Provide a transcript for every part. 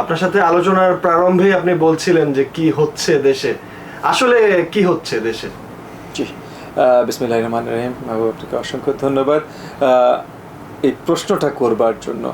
আপনার সাথে আলোচনার প্রারম্ভে আপনি বলছিলেন যে কি হচ্ছে দেশে। আসলে কি হচ্ছে দেশে? জি। বিসমিল্লাহ রহমান রহিম। আপনাকে অসংখ্য ধন্যবাদ। এই প্রশ্নটা করবার জন্য।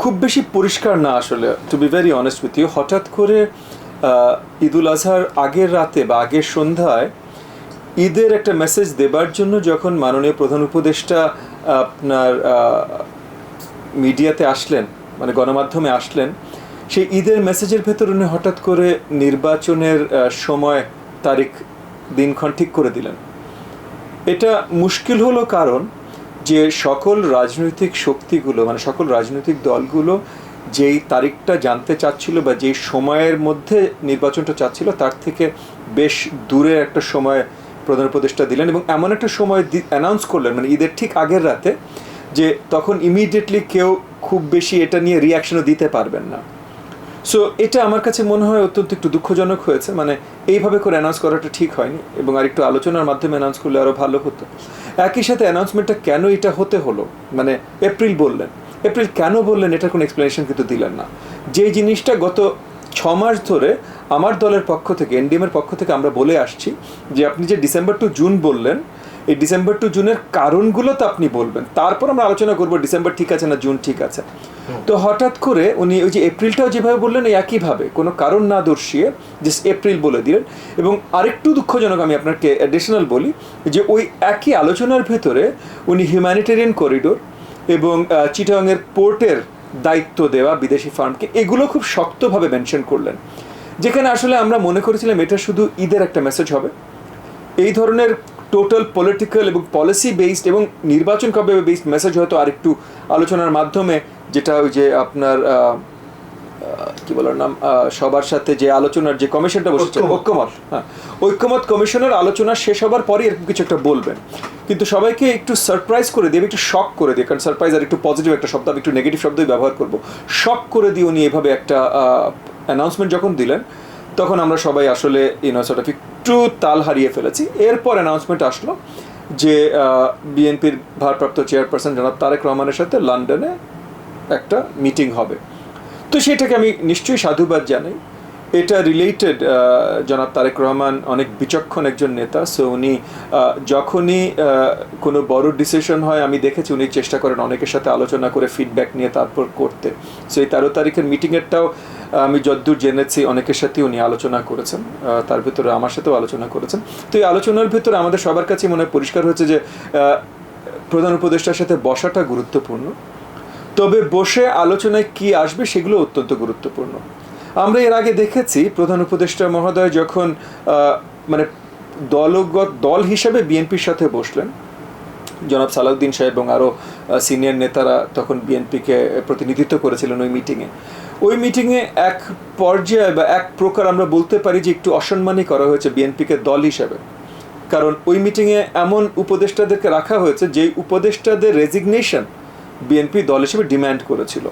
খুব বেশি পরিষ্কার না আসলে to be very honest with you হঠাৎ করে ঈদুল আজহার আগের রাতে বা আগের সন্ধ্যায় ঈদের একটা মেসেজ দেবার জন্য যখন মাননীয় প্রধান উপদেষ্টা আপনার মিডিয়াতে আসলেন মানে গণমাধ্যমে আসলেন, সেই ঈদের মেসেজের ভেতর উনি হঠাৎ করে নির্বাচনের সময়, তারিখ, দিনক্ষণ ঠিক করে দিলেন। এটা মুশকিল হলো কারণ যে সকল রাজনৈতিক শক্তিগুলো মানে সকল রাজনৈতিক দলগুলো যেই তারিখটা জানতে চাচ্ছিল বা যেই সময়ের মধ্যে নির্বাচনটা চাচ্ছিল, তার থেকে বেশ দূরে একটা সময় প্রধান উপদেষ্টা দিলেন এবং এমন একটা সময় অ্যানাউন্স করলেন মানে ঈদের ঠিক আগের রাতে যে তখন ইমিডিয়েটলি কেউ খুব বেশি এটা নিয়ে রিয়াকশনও দিতে পারবেন না। সো এটা আমার কাছে মনে হয় অত্যন্ত একটু দুঃখজনক হয়েছে। মানে এইভাবে করে অ্যানাউন্স করাটা ঠিক হয়নি এবং আর একটু আলোচনার মাধ্যমে অ্যানাউন্স করলে আরও ভালো হতো। একই সাথে অ্যানাউন্সমেন্টটা কেন এটা হতে হলো? মানে এপ্রিল বললেন। এপ্রিল কেন বললেন এটার কোনো এক্সপ্লেনেশন কিন্তু দিলেন না। যে জিনিসটা গত ছ মাস ধরে আমার দলের পক্ষ থেকে এনডিএম এর পক্ষ থেকে আমরা বলে আসছি যে, আপনি যে ডিসেম্বর টু জুন বললেন এই ডিসেম্বর টু জুনের কারণগুলো তো আপনি বলবেন। তারপর আমরা আলোচনা করব ডিসেম্বর ঠিক আছে না জুন ঠিক আছে। তো হঠাৎ করে উনি ওই যে এপ্রিলটাও যেভাবে বললেন ওই একইভাবে কোনো কারণ না দর্শিয়ে জাস্ট এপ্রিল বলে দিলেন। এবং আরেকটু দুঃখজনক আমি আপনাকে অ্যাডিশনাল বলি যে ওই একই আলোচনার ভেতরে উনি হিউম্যানিটেরিয়ান করিডোর এবং চিটাংয়ের পোর্টের দায়িত্ব দেওয়া বিদেশি ফার্মকে এগুলো খুব শক্তভাবে মেনশন করলেন। যেখানে আসলে আমরা মনে করেছিলাম এটা শুধু ঈদের একটা মেসেজ হবে। এই ধরনের টোটাল পলিটিক্যাল এবং পলিসি বেসড এবং নির্বাচন কবে বেসড মেসেজ হয়তো আরেকটু আলোচনার মাধ্যমে যেটা ওই যে আপনার কি বলার নাম সবার সাথে যে আলোচনার যে কমিশনটা বসেছে ঐক্যমত। ঐক্যমত হ্যাঁ। ঐক্যমত কমিশনের আলোচনা শেষ হবার পরই এরকম কিছু একটা বলবেন। কিন্তু সবাইকে একটু সারপ্রাইজ করে দিয়ে একটু শক করে দিয়ে কারণ সারপ্রাইজ আর একটু পজিটিভ একটা শব্দ আমি একটু নেগেটিভ শব্দই ব্যবহার করব। শক করে দিয়ে উনি এভাবে একটা অ্যানাউন্সমেন্ট যখন দিলেন তখন আমরা সবাই আসলে ইউনো সর্ট অফ একটু তাল হারিয়ে ফেলেছি। এরপর অ্যানাউন্সমেন্ট আসলো যে বিএনপির ভারপ্রাপ্ত চেয়ারপারসন জনাব তারেক রহমানের সাথে লন্ডনে একটা মিটিং হবে। তো সেটাকে আমি নিশ্চয়ই সাধুবাদ জানাই। এটা রিলেটেড জনাব তারেক রহমান অনেক বিচক্ষণ একজন নেতা সো উনি যখনই কোনো বড় ডিসিশন হয়, আমি দেখেছি উনি চেষ্টা করেন অনেকের সাথে আলোচনা করে ফিডব্যাক নিয়ে তারপর করতে। সো এই তেরো তারিখের মিটিংয়েরটাও আমি যদ্দূর জেনেছি, অনেকের সাথে উনি আলোচনা করেছেন তার ভিতরে আমার সাথেও আলোচনা করেছেন। তো এই আলোচনার ভিতরে আমাদের সবার কাছে মনে পরিষ্কার হয়েছে যে প্রধান উপদেষ্টার সাথে বসাটা গুরুত্বপূর্ণ। তবে বসে আলোচনায় কি আসবে সেগুলো অত্যন্ত গুরুত্বপূর্ণ। আমরা এর আগে দেখেছি প্রধান উপদেষ্টা মহোদয় যখন মানে দলগত, দল হিসেবে বিএনপির সাথে বসলেন। জনাব সালাউদ্দিন সাহেব এবং আরও সিনিয়র নেতারা তখন বিএনপিকে প্রতিনিধিত্ব করেছিলেন ওই মিটিংয়ে। ওই মিটিংয়ে এক পর্যায়ে বা এক প্রকার আমরা বলতে পারি যে একটু অসম্মানই করা হয়েছে বিএনপিকে দল হিসাবে। কারণ ওই মিটিংয়ে এমন উপদেষ্টাদেরকে রাখা হয়েছে যেই উপদেষ্টাদের রেজিগনেশন বিএনপি দল হিসেবে ডিম্যান্ড করেছিল।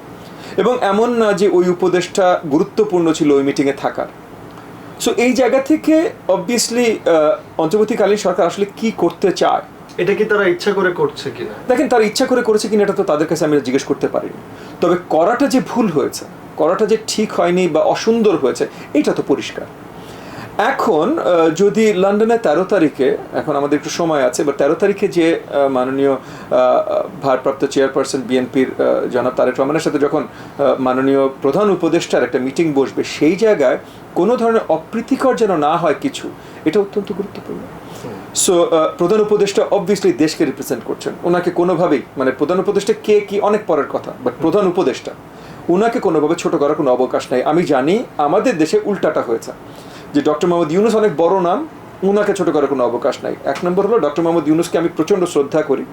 এবং এমন না যে ওই উপদেশটা গুরুত্বপূর্ণ ছিল ওই মিটিংয়ে থাকার। সো এই জায়গা থেকে অবভিয়াসলি অন্তর্বর্তীকালীন সরকার আসলে কি করতে চায়? এটা কি তারা ইচ্ছা করে করছে কিনা? দেখেন তারা ইচ্ছা করে করেছে কিনা এটা তো তাদের কাছে আমি জিজ্ঞেস করতে পারিনি। তবে করাটা যে ভুল হয়েছে করাটা যে ঠিক হয়নি বা অসুন্দর হয়েছে এটা তো পরিষ্কার। এখন যদি লন্ডনে তেরো তারিখে, এখন আমাদের একটু সময় আছে বা তেরো তারিখে যে মাননীয় ভারপ্রাপ্ত চেয়ারপারসন বিএনপির জনাব তারেক রহমানের সাথে যখন মাননীয় প্রধান উপদেষ্টার একটা মিটিং বসবে, সেই জায়গায় কোনো ধরনের অপ্রীতিকর যেন না হয় কিছু, এটা অত্যন্ত গুরুত্বপূর্ণ। সো প্রধান উপদেষ্টা অবভিয়াসলি দেশকে রিপ্রেজেন্ট করছেন। ওনাকে কোনোভাবেই মানে প্রধান উপদেষ্টা কে কি, অনেক পরের কথা বাট প্রধান উপদেষ্টা ওনাকে কোনোভাবে ছোট করার কোনো অবকাশ নাই। আমি জানি আমাদের দেশে উল্টাটা হয়েছে। যে ডক্টর মোহাম্মদ ইউনুস অনেক বড় নাম ওনাকে ছোট করার কোনো অবকাশ নাই। এক নম্বর হলো, ডক্টর মোহাম্মদ ইউনুসকে আমি প্রচণ্ড শ্রদ্ধা করি।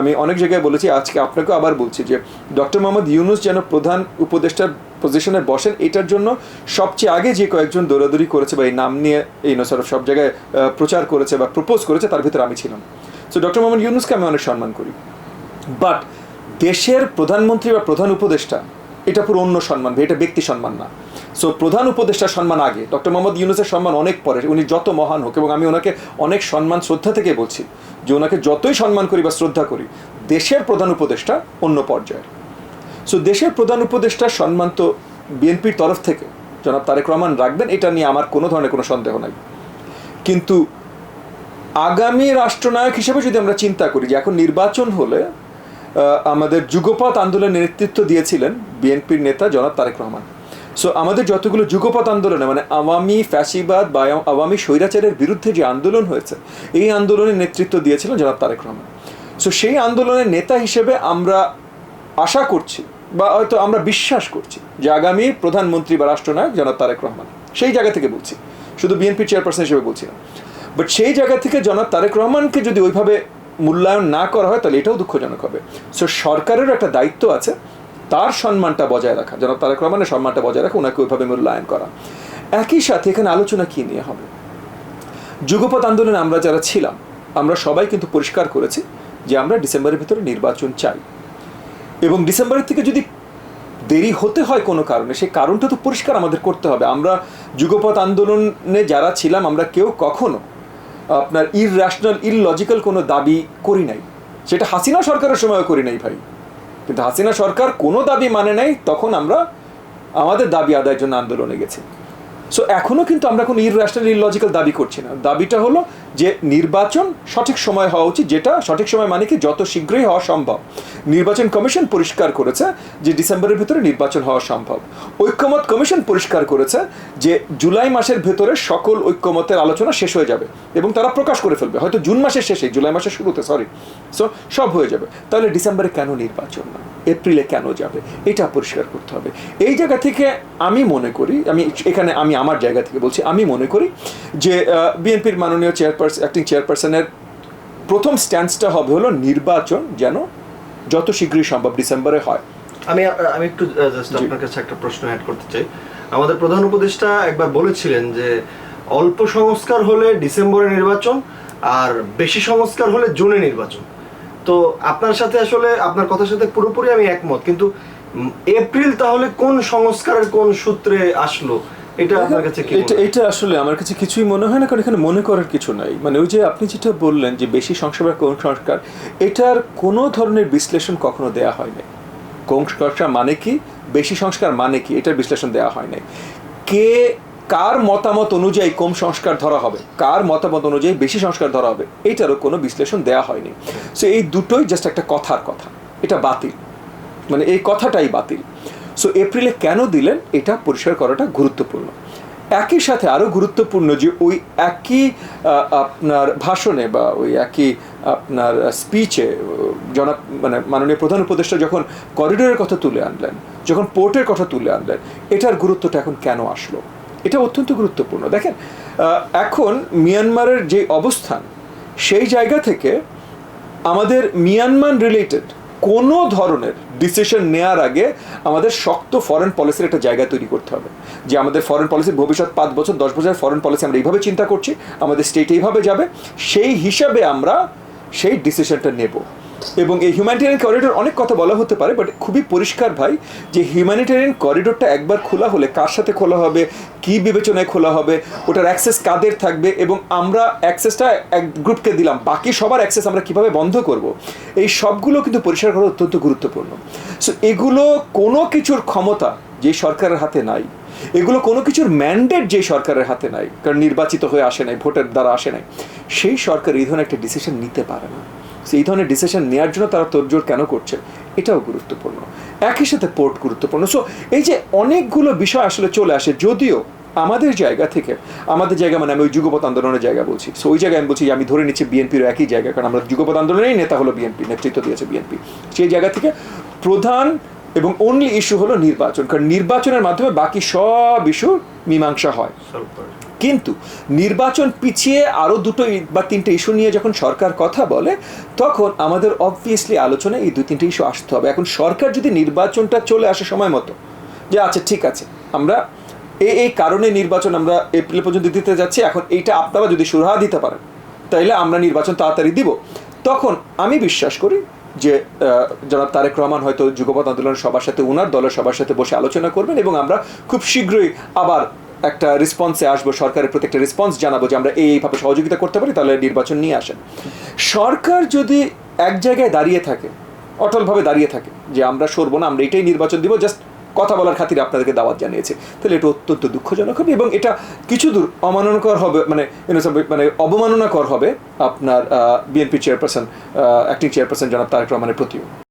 আমি অনেক জায়গায় বলেছি, আজকে আপনাকেও আবার বলছি যে, ডক্টর মোহাম্মদ ইউনুস যেন প্রধান উপদেষ্টার পজিশনে বসেন, এটার জন্য সবচেয়ে আগে যে কয়েকজন দৌড়াদৌড়ি করেছে বা এই নাম নিয়ে এই নসর সব জায়গায় প্রচার করেছে বা প্রপোজ করেছে, তার ভিতরে আমি ছিলাম। সো ডক্টর মোহাম্মদ ইউনুসকে আমি অনেক সম্মান করি। বাট দেশের প্রধানমন্ত্রী বা প্রধান উপদেষ্টা এটা পুরো অন্য সম্মান এটা ব্যক্তি সম্মান না। সো প্রধান উপদেষ্টার সম্মান আগে। ডক্টর মোহাম্মদ ইউনুসের সম্মান অনেক পরে। উনি যত মহান হোক, এবং আমি ওনাকে অনেক সম্মান শ্রদ্ধা থেকে বলছি, যে ওনাকে যতই সম্মান করি বা শ্রদ্ধা করি, দেশের প্রধান উপদেষ্টা অন্য পর্যায়ের। সো দেশের প্রধান উপদেষ্টার সম্মান তো বিএনপির তরফ থেকে। জনাব তারেক রহমান রাখবেন, এটা নিয়ে আমার কোনো ধরনের কোনো সন্দেহ নাই। কিন্তু আগামী রাষ্ট্রনায়ক হিসেবে যদি আমরা চিন্তা করি যে এখন নির্বাচন হলে আমাদের যুগপথ আন্দোলনের নেতৃত্ব দিয়েছিলেন বিএনপির নেতা জনাব তারেক রহমান। সো আমাদের যতগুলো যুগপথ আন্দোলনে মানে আওয়ামী ফ্যাসিবাদ বা আওয়ামী স্বৈরাচারের বিরুদ্ধে যে আন্দোলন হয়েছে, এই আন্দোলনের নেতৃত্ব দিয়েছিলেন জনাব তারেক রহমান। সো সেই আন্দোলনের নেতা হিসেবে আমরা আশা করছি বা হয়তো আমরা বিশ্বাস করছি যে আগামী প্রধানমন্ত্রী বা রাষ্ট্রনায়ক জনাব তারেক রহমান। সেই জায়গা থেকে বলছি। শুধু বিএনপি চেয়ারপারসন হিসেবে বলছি না। বাট সেই জায়গা থেকে জনাব তারেক রহমানকে যদি ওইভাবে মূল্যায়ন না করা হয়, তাহলে এটাও দুঃখজনক হবে। সো সরকারেরও একটা দায়িত্ব আছে, তার সম্মানটা বজায় রাখা। জনাব তারেক রহমানের সম্মানটা বজায় রাখা, ওনাকে ওইভাবে মূল্যায়ন করা। একই সাথে এখানে আলোচনা কী নিয়ে হবে? যুগপথ আন্দোলনে আমরা যারা ছিলাম, আমরা সবাই কিন্তু পরিষ্কার করেছি যে আমরা ডিসেম্বরের ভিতরে নির্বাচন চাই। এবং ডিসেম্বরের থেকে যদি দেরি হতে হয় কোনো কারণে, সেই কারণটা তো পরিষ্কার আমাদের করতে হবে। আমরা যুগপথ আন্দোলনে যারা ছিলাম, আমরা কেউ কখনো আপনার ইররাশনাল ইললজিক্যাল কোনো দাবি করি নাই। সেটা হাসিনা সরকারের সময়ও করি নাই ভাই। কিন্তু হাসিনা সরকার কোনো দাবি মানে নাই, তখন আমরা আমাদের দাবি আদায়ের জন্য আন্দোলনে গেছি। সো এখনও কিন্তু আমরা কোনো ইররাশনাল ইললজিক্যাল দাবি করছি না। দাবিটা হলো যে নির্বাচন সঠিক সময় হওয়া উচিত, যেটা সঠিক সময় মানে কি যত শীঘ্রই হওয়া সম্ভব। নির্বাচন কমিশন পরিষ্কার করেছে যে ডিসেম্বরের ভিতরে নির্বাচন হওয়া সম্ভব। ঐক্যমত কমিশন পরিষ্কার করেছে যে জুলাই মাসের ভেতরে সকল ঐক্যমতের আলোচনা শেষ হয়ে যাবে এবং তারা প্রকাশ করে ফেলবে। হয়তো জুন মাসের শেষে, জুলাই মাসের শুরুতে সরি সো সব হয়ে যাবে। তাহলে ডিসেম্বরে কেন নির্বাচন না? এপ্রিলে কেন যাবে? এটা পরিষ্কার করতে হবে। এই জায়গা থেকে আমি মনে করি, আমি এখানে আমি আমার জায়গা থেকে বলছি, আমি মনে করি যে বিএনপির মাননীয় চেয়ারপারসন অ্যাক্টিং চেয়ারপারসনের প্রথম স্ট্যান্সটা হবে হলো নির্বাচন যেন যত শীঘ্রই সম্ভব ডিসেম্বরে হয়। আমি আমি একটু জাস্ট আপনার কাছে একটা প্রশ্ন অ্যাড করতে চাই। আমাদের প্রধান উপদেষ্টা একবার বলেছিলেন যে অল্প সংস্কার হলে ডিসেম্বরে নির্বাচন আর বেশি সংস্কার হলে জুনে নির্বাচন। তো আপনার সাথে আসলে আপনার কথার সাথে পুরোপুরি আমি একমত। কিন্তু এপ্রিল তাহলে কোন সংস্কারের কোন সূত্রে আসলো? এটা আপনার কাছে কি এটা এটা আসলে আমার কাছে কিছুই মনে হয় না কারণ এখানে মনে করার কিছু নাই। মানে ওই যে আপনি যেটা বললেন যে বেশি সংস্কার কোন সংস্কার এটার কোনো ধরনের বিশ্লেষণ কখনো দেয়া হয়নি কোন সংস্কার মানে কি? বেশি সংস্কার মানে কি? এটার বিশ্লেষণ দেওয়া হয় নাই। কে কার মতামত অনুযায়ী কম সংস্কার ধরা হবে? কার মতামত অনুযায়ী বেশি সংস্কার ধরা হবে? এটারও কোনো বিশ্লেষণ দেওয়া হয়নি সো এই দুটোই জাস্ট একটা কথার কথা। এটা বাতিল। মানে এই কথাটাই বাতিল। সো এপ্রিলে কেন দিলেন? এটা পরিষ্কার করাটা গুরুত্বপূর্ণ। একই সাথে আরও গুরুত্বপূর্ণ যে, ওই একই আপনার ভাষণে বা ওই একই, আপনার স্পিচে জনাব মানে মাননীয় প্রধান উপদেষ্টা যখন করিডোরের কথা তুলে আনলেন, যখন পোর্টের কথা তুলে আনলেন, এটার গুরুত্বটা এখন কেন আসলো? এটা অত্যন্ত গুরুত্বপূর্ণ। দেখেন এখন মিয়ানমারের যে অবস্থান, সেই জায়গা থেকে আমাদের মিয়ানমার রিলেটেড কোনো ধরনের ডিসিশন নেওয়ার আগে আমাদের শক্ত ফরেন পলিসির একটা জায়গা তৈরি করতে হবে। যে আমাদের ফরেন পলিসির ভবিষ্যৎ পাঁচ বছর, দশ বছর ফরেন পলিসি আমরা এইভাবে চিন্তা করছি, আমাদের স্টেট এইভাবে যাবে, সেই হিসাবে আমরা সেই ডিসিশনটা নেব। এবং এই হিউম্যানিটেরিয়ান করিডোর অনেক কথা বলা হতে পারে বাট খুবই পরিষ্কার ভাই যে হিউম্যানিটেরিয়ান করিডোরটা একবার খোলা হলে কার সাথে খোলা হবে, কি বিবেচনায় খোলা হবে, ওটার অ্যাক্সেস কাদের থাকবে, এবং আমরা অ্যাক্সেসটা এক গ্রুপকে দিলাম, বাকি সবার অ্যাক্সেস আমরা কীভাবে বন্ধ করব? এই সবগুলো কিন্তু পরিষ্কার করা অত্যন্ত গুরুত্বপূর্ণ। সো এগুলো কোনো কিছুর ক্ষমতা যে সরকারের হাতে নাই, এগুলো কোনো কিছুর ম্যান্ডেট যে সরকারের হাতে নাই, কারণ নির্বাচিত হয়ে আসে নাই, ভোটের দ্বারা আসে নাই, সেই সরকার এই ধরনের একটা ডিসিশন নিতে পারে না। এই ধরনের ডিসিশন নেওয়ার জন্য তারা তোড়জোড় কেন করছে? এটাও গুরুত্বপূর্ণ। একই সাথে পোর্ট গুরুত্বপূর্ণ। সো এই যে অনেকগুলো বিষয় আসলে চলে আসে, যদিও আমাদের জায়গা থেকে, আমাদের জায়গা মানে আমি ওই যুগপথ আন্দোলনের জায়গা বলছি। সো ওই জায়গায় আমি বলছি যে আমি ধরে নিচ্ছি বিএনপির একই জায়গা, কারণ আমরা যুগপথ আন্দোলনেরই নেতা হলো বিএনপি, নেতৃত্ব দিয়েছে বিএনপি। সেই জায়গা থেকে প্রধান এবং অনলি ইস্যু হলো নির্বাচন, কারণ নির্বাচনের মাধ্যমে বাকি সব ইস্যু মীমাংসা হয়। কিন্তু নির্বাচন পিছিয়ে আরও দুটো বা তিনটে ইস্যু নিয়ে যখন সরকার কথা বলে, তখন আমাদের অবভিয়াসলি আলোচনায় এই দুই তিনটে ইস্যু আসতে হবে। এখন সরকার যদি নির্বাচনটা চলে আসে সময় মতো, যে আচ্ছা ঠিক আছে, আমরা এই এই কারণে নির্বাচন আমরা এপ্রিল পর্যন্ত দিতে যাচ্ছি, এখন এইটা আপনারা যদি সুরাহা দিতে পারেন, তাইলে আমরা নির্বাচন তাড়াতাড়ি দিব। তখন আমি বিশ্বাস করি যে জনাব তারেক রহমান হয়তো যুগপথ আন্দোলনের সবার সাথে ওনার দলের সবার সাথে বসে আলোচনা করবেন এবং আমরা খুব শীঘ্রই আবার একটা রেসপন্সে আসব, সরকারের প্রতি একটা রেসপন্স জানাব যে আমরা এই- এইভাবে সহযোগিতা করতে পারি, তাহলে নির্বাচন নিয়ে আসেন। সরকার যদি এক জায়গায় দাঁড়িয়ে থাকে, অটলভাবে দাঁড়িয়ে থাকে, যে আমরা সরবো না, আমরা এটাই নির্বাচন দিব জাস্ট কথা বলার খাতিরে আপনাদেরকে দাওয়াত জানিয়েছে, তাহলে এটা অত্যন্ত দুঃখজনক হবে এবং এটা কিছু দূর অমাননাকর হবে মানে মানে অবমাননাকর হবে আপনার বিএনপি চেয়ারপারসন অ্যাক্টিং চেয়ারপারসন জনাব তারেক রহমানের প্রতিও।